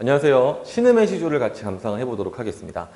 안녕하세요. 신음의 시조를 같이 감상해 보도록 하겠습니다.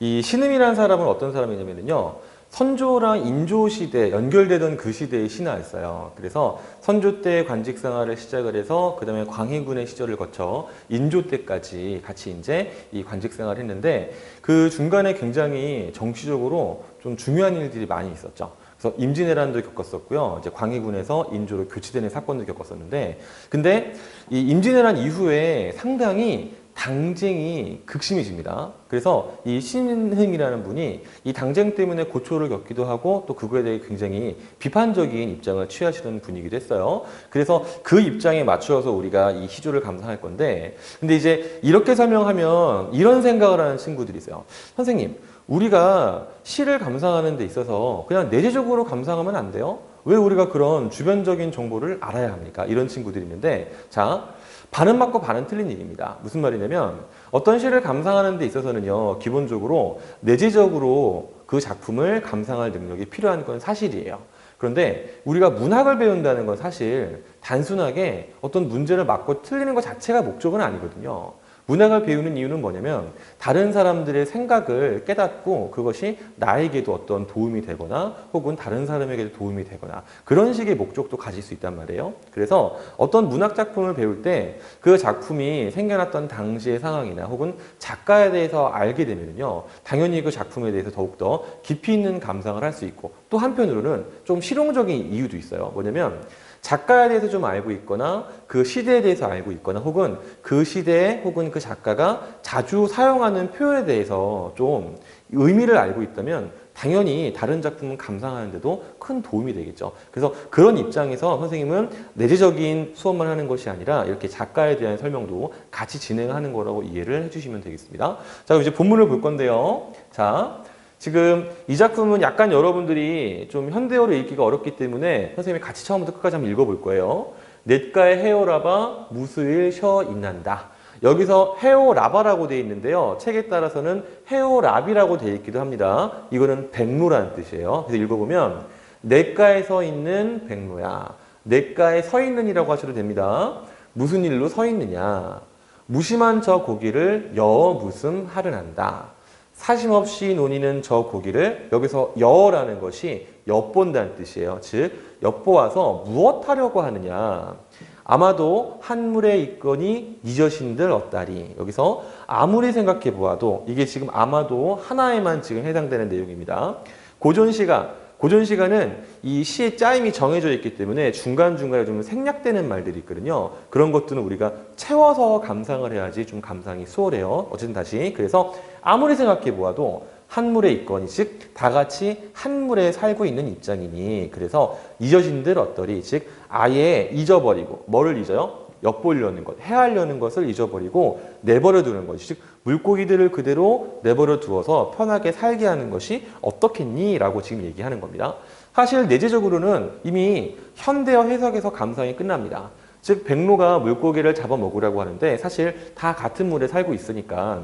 이 신음이라는 사람은 어떤 사람이냐면요. 선조랑 인조 시대 연결되던 그 시대의 신하였어요. 그래서 선조 때 관직 생활을 시작을 해서 그다음에 광해군의 시절을 거쳐 인조 때까지 같이 이제 이 관직 생활을 했는데 그 중간에 굉장히 정치적으로 좀 중요한 일들이 많이 있었죠. 그래서 임진왜란도 겪었었고요. 이제 광해군에서 인조로 교체되는 사건도 겪었었는데, 근데 이 임진왜란 이후에 상당히 당쟁이 극심해집니다. 그래서 이 신흥이라는 분이 이 당쟁 때문에 고초를 겪기도 하고 또 그거에 대해 굉장히 비판적인 입장을 취하시는 분이기도 했어요. 그래서 그 입장에 맞추어서 우리가 이 시조를 감상할 건데, 근데 이제 이렇게 설명하면 이런 생각을 하는 친구들이 있어요. 선생님, 우리가 시를 감상하는 데 있어서 그냥 내재적으로 감상하면 안 돼요? 왜 우리가 그런 주변적인 정보를 알아야 합니까? 이런 친구들이 있는데, 자, 반은 맞고 반은 틀린 얘기입니다. 무슨 말이냐면, 어떤 시를 감상하는 데 있어서는요, 기본적으로 내재적으로 그 작품을 감상할 능력이 필요한 건 사실이에요. 그런데 우리가 문학을 배운다는 건 사실 단순하게 어떤 문제를 맞고 틀리는 것 자체가 목적은 아니거든요. 문학을 배우는 이유는 뭐냐면 다른 사람들의 생각을 깨닫고 그것이 나에게도 어떤 도움이 되거나 혹은 다른 사람에게도 도움이 되거나 그런 식의 목적도 가질 수 있단 말이에요. 그래서 어떤 문학 작품을 배울 때 그 작품이 생겨났던 당시의 상황이나 혹은 작가에 대해서 알게 되면요. 당연히 그 작품에 대해서 더욱더 깊이 있는 감상을 할 수 있고 또 한편으로는 좀 실용적인 이유도 있어요. 뭐냐면 작가에 대해서 좀 알고 있거나 그 시대에 대해서 알고 있거나 혹은 그 시대에 혹은 그 작가가 자주 사용하는 표현에 대해서 좀 의미를 알고 있다면 당연히 다른 작품을 감상하는데도 큰 도움이 되겠죠. 그래서 그런 입장에서 선생님은 내재적인 수업만 하는 것이 아니라 이렇게 작가에 대한 설명도 같이 진행하는 거라고 이해를 해주시면 되겠습니다. 자, 이제 본문을 볼 건데요. 자, 지금 이 작품은 약간 여러분들이 좀 현대어로 읽기가 어렵기 때문에 선생님이 같이 처음부터 끝까지 한번 읽어볼 거예요. 넷가의 헤어라바 무수일 셔 있난다. 여기서 헤오라바라고 되어 있는데요. 책에 따라서는 헤오랍이라고 되어 있기도 합니다. 이거는 백로라는 뜻이에요. 그래서 읽어보면 넷가에 서 있는 백로야. 넷가에 서 있는 이라고 하셔도 됩니다. 무슨 일로 서 있느냐. 무심한 저 고기를 여 무슨 하를 한다. 사심 없이 논의는 저 고기를 여기서 여라는 것이 엿본다는 뜻이에요. 즉 엿보아서 무엇 하려고 하느냐. 아마도 한물에 있거니 이저신들 얻다리. 여기서 아무리 생각해 보아도 이게 지금 아마도 하나에만 지금 해당되는 내용입니다. 고전 시가 고전 시간은 이 시의 짜임이 정해져 있기 때문에 중간중간에 좀 생략되는 말들이 있거든요. 그런 것들은 우리가 채워서 감상을 해야지 좀 감상이 수월해요. 어쨌든 다시. 그래서 아무리 생각해 보아도 한물에 있거니 즉 다 같이 한물에 살고 있는 입장이니 그래서 잊어진들 어떠리 즉 아예 잊어버리고 뭐를 잊어요? 엿보려는 것, 해하려는 것을 잊어버리고 내버려 두는 것이 즉 물고기들을 그대로 내버려 두어서 편하게 살게 하는 것이 어떻겠니? 라고 지금 얘기하는 겁니다. 사실 내재적으로는 이미 현대어 해석에서 감상이 끝납니다. 즉 백로가 물고기를 잡아먹으라고 하는데 사실 다 같은 물에 살고 있으니까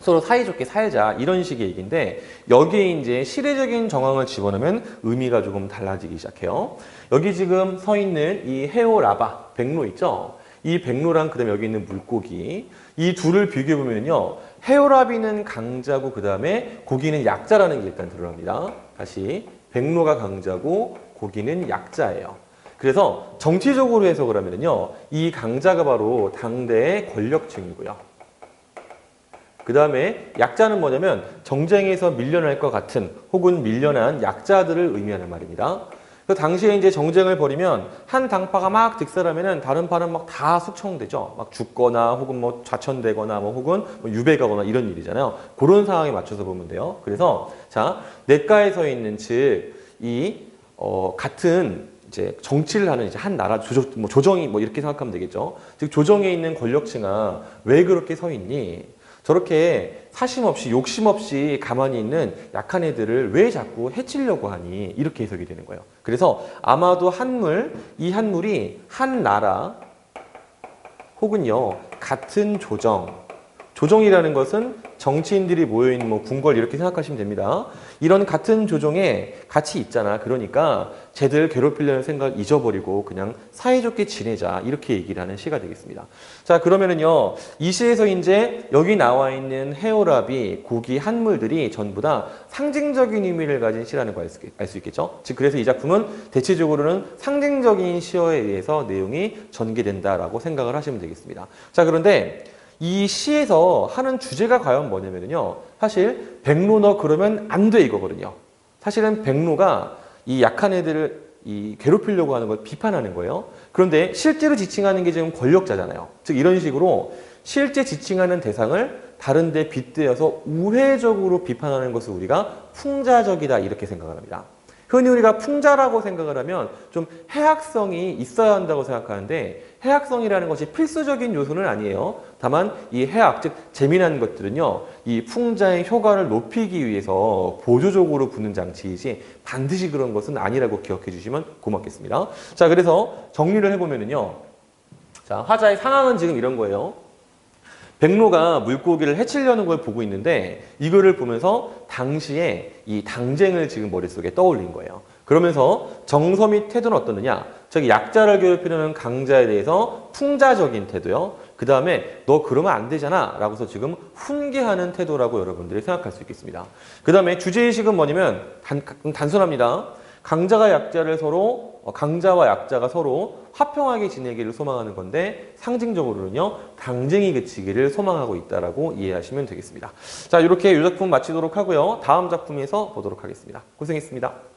서로 사이좋게 살자 이런 식의 얘기인데 여기에 이제 시대적인 정황을 집어넣으면 의미가 조금 달라지기 시작해요. 여기 지금 서 있는 이 헤오라바 백로 있죠? 이 백로랑 그다음에 여기 있는 물고기 이 둘을 비교해 보면요 헤오라비는 강자고 그 다음에 고기는 약자라는 게 일단 드러납니다. 다시 백로가 강자고 고기는 약자예요. 그래서 정치적으로 해석을 하면요 이 강자가 바로 당대의 권력층이고요. 그 다음에 약자는 뭐냐면 정쟁에서 밀려날 것 같은 혹은 밀려난 약자들을 의미하는 말입니다. 그 당시에 이제 정쟁을 벌이면 한 당파가 막 직살하면은 다른 파는 막 다 숙청되죠. 막 죽거나 혹은 뭐 좌천되거나 뭐 혹은 뭐 유배가거나 이런 일이잖아요. 그런 상황에 맞춰서 보면 돼요. 그래서 자 넷가에 서 있는 즉 이 어, 같은 이제 정치를 하는 이제 한 나라 조정 뭐 조정이 뭐 이렇게 생각하면 되겠죠. 즉 조정에 있는 권력층아 왜 그렇게 서 있니? 저렇게 사심 없이 욕심 없이 가만히 있는 약한 애들을 왜 자꾸 해치려고 하니 이렇게 해석이 되는 거예요. 그래서 아마도 한물 이 한물이 한 나라 혹은요 같은 조정 조정이라는 것은 정치인들이 모여있는 뭐 궁궐 이렇게 생각하시면 됩니다. 이런 같은 조정에 같이 있잖아. 그러니까 쟤들 괴롭히려는 생각 잊어버리고 그냥 사이좋게 지내자. 이렇게 얘기를 하는 시가 되겠습니다. 자, 그러면은요. 이 시에서 이제 여기 나와 있는 해오라비, 고기, 한물들이 전부 다 상징적인 의미를 가진 시라는 걸 알 수 있겠죠. 즉, 그래서 이 작품은 대체적으로는 상징적인 시어에 의해서 내용이 전개된다라고 생각을 하시면 되겠습니다. 자, 그런데 이 시에서 하는 주제가 과연 뭐냐면요. 사실 백로 너 그러면 안 돼 이거거든요. 사실은 백로가 이 약한 애들을 이 괴롭히려고 하는 걸 비판하는 거예요. 그런데 실제로 지칭하는 게 지금 권력자잖아요. 즉 이런 식으로 실제 지칭하는 대상을 다른 데 빗대어서 우회적으로 비판하는 것을 우리가 풍자적이다 이렇게 생각을 합니다. 흔히 우리가 풍자라고 생각을 하면 좀 해학성이 있어야 한다고 생각하는데 해학성이라는 것이 필수적인 요소는 아니에요. 다만 이 해학, 즉 재미난 것들은요. 이 풍자의 효과를 높이기 위해서 보조적으로 붙는 장치이지 반드시 그런 것은 아니라고 기억해 주시면 고맙겠습니다. 자, 그래서 정리를 해보면은요. 자, 화자의 상황은 지금 이런 거예요. 백로가 물고기를 해치려는 걸 보고 있는데 이거를 보면서 당시에 이 당쟁을 지금 머릿속에 떠올린 거예요. 그러면서 정서 및 태도는 어떻느냐? 저기 약자를 괴롭히려는 강자에 대해서 풍자적인 태도요. 그 다음에 너 그러면 안 되잖아 라고서 지금 훈계하는 태도라고 여러분들이 생각할 수 있겠습니다. 그 다음에 주제의식은 뭐냐면 단, 단순합니다. 강자가 약자를 서로 어, 강자와 약자가 서로 화평하게 지내기를 소망하는 건데 상징적으로는요 당쟁이 그치기를 소망하고 있다라고 이해하시면 되겠습니다. 자 이렇게 이 작품 마치도록 하고요 다음 작품에서 보도록 하겠습니다. 고생했습니다.